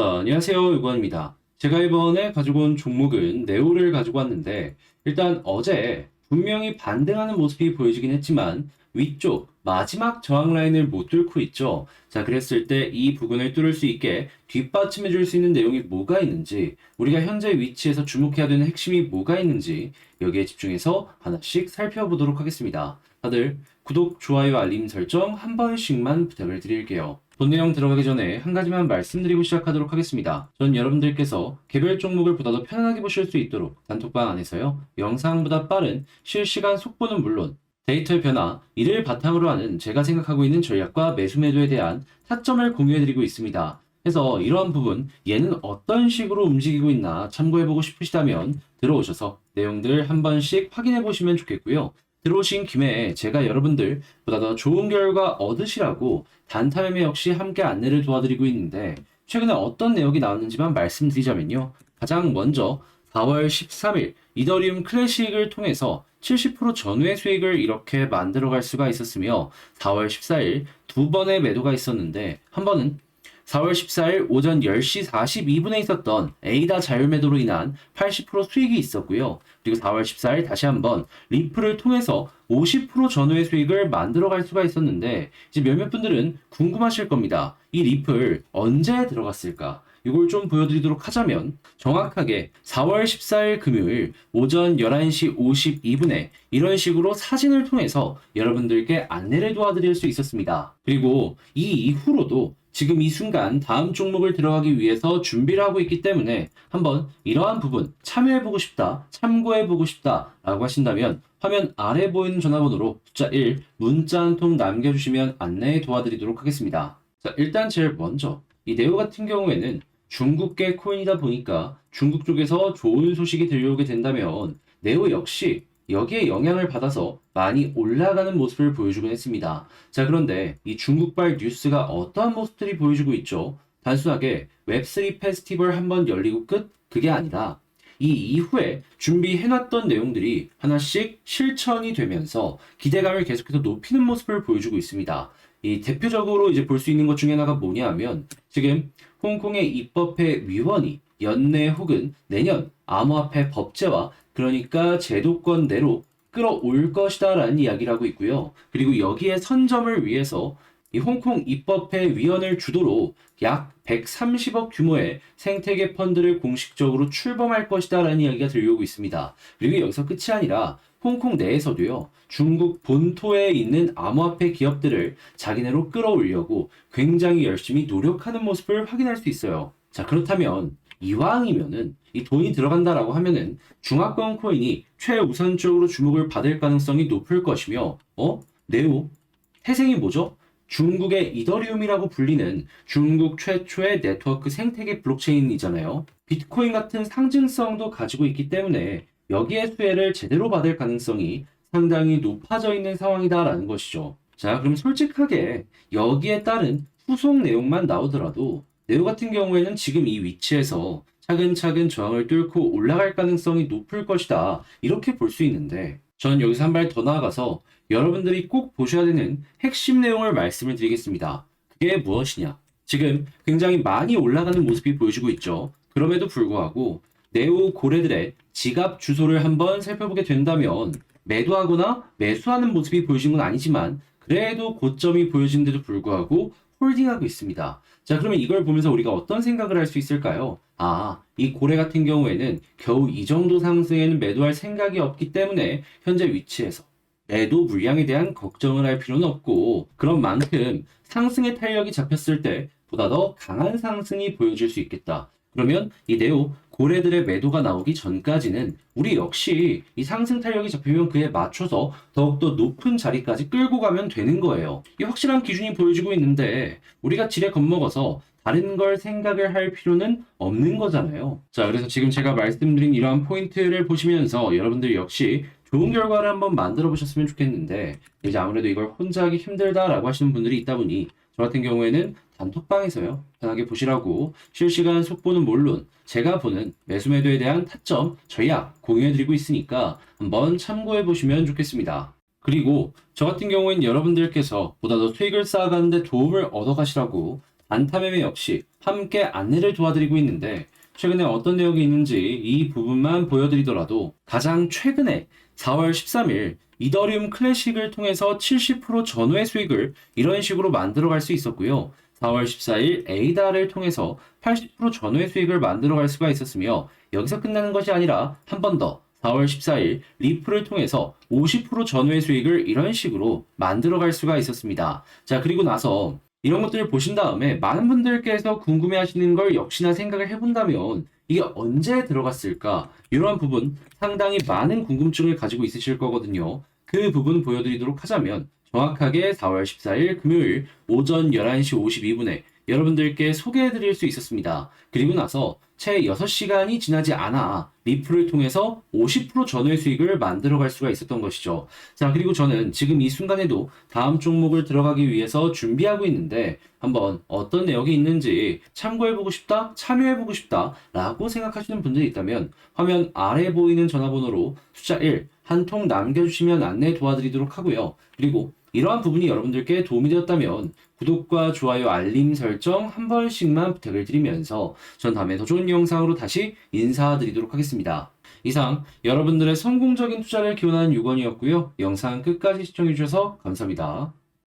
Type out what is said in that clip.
어, 안녕하세요. 유관입니다. 제가 이번에 가지고 온 종목은 네오를 가지고 왔는데, 일단 어제 분명히 반등하는 모습이 보여지긴 했지만, 위쪽 마지막 저항 라인을 못 뚫고 있죠. 자, 그랬을 때 이 부분을 뚫을 수 있게 뒷받침해 줄 수 있는 내용이 뭐가 있는지, 우리가 현재 위치에서 주목해야 되는 핵심이 뭐가 있는지, 여기에 집중해서 하나씩 살펴보도록 하겠습니다. 다들 구독, 좋아요, 알림 설정 한 번씩만 부탁을 드릴게요. 본 내용 들어가기 전에 한 가지만 말씀드리고 시작하도록 하겠습니다. 전 여러분들께서 개별 종목을 보다 더 편안하게 보실 수 있도록 단톡방 안에서요, 영상보다 빠른 실시간 속보는 물론 데이터의 변화, 이를 바탕으로 하는 제가 생각하고 있는 전략과 매수 매도에 대한 타점을 공유해드리고 있습니다. 그래서 이러한 부분, 얘는 어떤 식으로 움직이고 있나 참고해보고 싶으시다면 들어오셔서 내용들 한 번씩 확인해보시면 좋겠고요. 들어오신 김에 제가 여러분들 보다 더 좋은 결과 얻으시라고 단타 매매 역시 함께 안내를 도와드리고 있는데 최근에 어떤 내용이 나왔는지만 말씀드리자면요. 가장 먼저 4월 13일 이더리움 클래식을 통해서 70% 전후의 수익을 이렇게 만들어갈 수가 있었으며 4월 14일 두 번의 매도가 있었는데 한 번은 4월 14일 오전 10시 42분에 있었던 에이다 자율 매도로 인한 80% 수익이 있었고요. 그리고 4월 14일 다시 한번 리플을 통해서 50% 전후의 수익을 만들어 갈 수가 있었는데 이제 몇몇 분들은 궁금하실 겁니다. 이 리플 언제 들어갔을까? 이걸 좀 보여드리도록 하자면 정확하게 4월 14일 금요일 오전 11시 52분에 이런 식으로 사진을 통해서 여러분들께 안내를 도와드릴 수 있었습니다. 그리고 이 이후로도 지금 이 순간 다음 종목을 들어가기 위해서 준비를 하고 있기 때문에 한번 이러한 부분 참여해보고 싶다, 참고해보고 싶다 라고 하신다면 화면 아래 보이는 전화번호로 숫자 1 문자 한 통 남겨주시면 안내 도와드리도록 하겠습니다. 자, 일단 제일 먼저 이 네오 같은 경우에는 중국계 코인이다 보니까 중국 쪽에서 좋은 소식이 들려오게 된다면 네오 역시 여기에 영향을 받아서 많이 올라가는 모습을 보여주곤 했습니다. 자, 그런데 이 중국발 뉴스가 어떠한 모습들이 보여주고 있죠? 단순하게 웹3 페스티벌 한번 열리고 끝? 그게 아니라 이 이후에 준비해놨던 내용들이 하나씩 실천이 되면서 기대감을 계속해서 높이는 모습을 보여주고 있습니다. 이 대표적으로 이제 볼 수 있는 것 중에 하나가 뭐냐 하면 지금 홍콩의 입법회 위원이 연내 혹은 내년 암호화폐 법제화 그러니까 제도권 내로 끌어올 것이다라는 이야기를 하고 있고요. 그리고 여기에 선점을 위해서 이 홍콩 입법회 위원을 주도로 약 130억 규모의 생태계 펀드를 공식적으로 출범할 것이다 라는 이야기가 들려오고 있습니다. 그리고 여기서 끝이 아니라 홍콩 내에서도요, 중국 본토에 있는 암호화폐 기업들을 자기네로 끌어올려고 굉장히 열심히 노력하는 모습을 확인할 수 있어요. 자, 그렇다면 이왕이면은 이 돈이 들어간다라고 하면은 중화권 코인이 최우선적으로 주목을 받을 가능성이 높을 것이며, 어? 네오? 태생이 뭐죠? 중국의 이더리움이라고 불리는 중국 최초의 네트워크 생태계 블록체인이잖아요. 비트코인 같은 상징성도 가지고 있기 때문에 여기에 수혜를 제대로 받을 가능성이 상당히 높아져 있는 상황이다라는 것이죠. 자, 그럼 솔직하게 여기에 따른 후속 내용만 나오더라도 네오 같은 경우에는 지금 이 위치에서 차근차근 저항을 뚫고 올라갈 가능성이 높을 것이다. 이렇게 볼 수 있는데 저는 여기서 한 발 더 나아가서 여러분들이 꼭 보셔야 되는 핵심 내용을 말씀을 드리겠습니다. 그게 무엇이냐? 지금 굉장히 많이 올라가는 모습이 보여지고 있죠. 그럼에도 불구하고 네오 고래들의 지갑 주소를 한번 살펴보게 된다면 매도하거나 매수하는 모습이 보여진 건 아니지만 그래도 고점이 보여진데도 불구하고 홀딩하고 있습니다. 자, 그러면 이걸 보면서 우리가 어떤 생각을 할 수 있을까요? 아, 이 고래 같은 경우에는 겨우 이 정도 상승에는 매도할 생각이 없기 때문에 현재 위치에서 매도 물량에 대한 걱정을 할 필요는 없고 그런 만큼 상승의 탄력이 잡혔을 때 보다 더 강한 상승이 보여질 수 있겠다. 그러면 이 네오 고래들의 매도가 나오기 전까지는 우리 역시 이 상승 탄력이 잡히면 그에 맞춰서 더욱더 높은 자리까지 끌고 가면 되는 거예요. 이 확실한 기준이 보여지고 있는데 우리가 지레 겁먹어서 다른 걸 생각을 할 필요는 없는 거잖아요. 자, 그래서 지금 제가 말씀드린 이러한 포인트를 보시면서 여러분들 역시 좋은 결과를 한번 만들어 보셨으면 좋겠는데 이제 아무래도 이걸 혼자 하기 힘들다라고 하시는 분들이 있다 보니 저 같은 경우에는 단톡방에서요 편하게 보시라고 실시간 속보는 물론 제가 보는 매수 매도에 대한 타점 전략 공유해드리고 있으니까 한번 참고해 보시면 좋겠습니다. 그리고 저 같은 경우에는 여러분들께서 보다 더 수익을 쌓아가는데 도움을 얻어 가시라고 안타 매매 역시 함께 안내를 도와드리고 있는데 최근에 어떤 내용이 있는지 이 부분만 보여드리더라도 가장 최근에 4월 13일 이더리움 클래식을 통해서 70% 전후의 수익을 이런 식으로 만들어갈 수 있었고요. 4월 14일 에이다를 통해서 80% 전후의 수익을 만들어갈 수가 있었으며 여기서 끝나는 것이 아니라 한 번 더 4월 14일 리플을 통해서 50% 전후의 수익을 이런 식으로 만들어갈 수가 있었습니다. 자 그리고 나서 이런 것들을 보신 다음에 많은 분들께서 궁금해 하시는 걸 역시나 생각을 해본다면 이게 언제 들어갔을까? 이러한 부분 상당히 많은 궁금증을 가지고 있으실 거거든요. 그 부분 보여드리도록 하자면 정확하게 4월 14일 금요일 오전 11시 52분에 여러분들께 소개해 드릴 수 있었습니다. 그리고 나서 채 6시간이 지나지 않아 리플을 통해서 50% 전후의 수익을 만들어 갈 수가 있었던 것이죠. 자, 그리고 저는 지금 이 순간에도 다음 종목을 들어가기 위해서 준비하고 있는데 한번 어떤 내역이 있는지 참고해보고 싶다, 참여해보고 싶다 라고 생각하시는 분들이 있다면 화면 아래 보이는 전화번호로 숫자 1 한 통 남겨주시면 안내 도와드리도록 하고요. 그리고 이러한 부분이 여러분들께 도움이 되었다면 구독과 좋아요, 알림 설정 한 번씩만 부탁을 드리면서 전 다음에 더 좋은 영상으로 다시 인사드리도록 하겠습니다. 이상 여러분들의 성공적인 투자를 기원하는 유건이었고요. 영상 끝까지 시청해주셔서 감사합니다.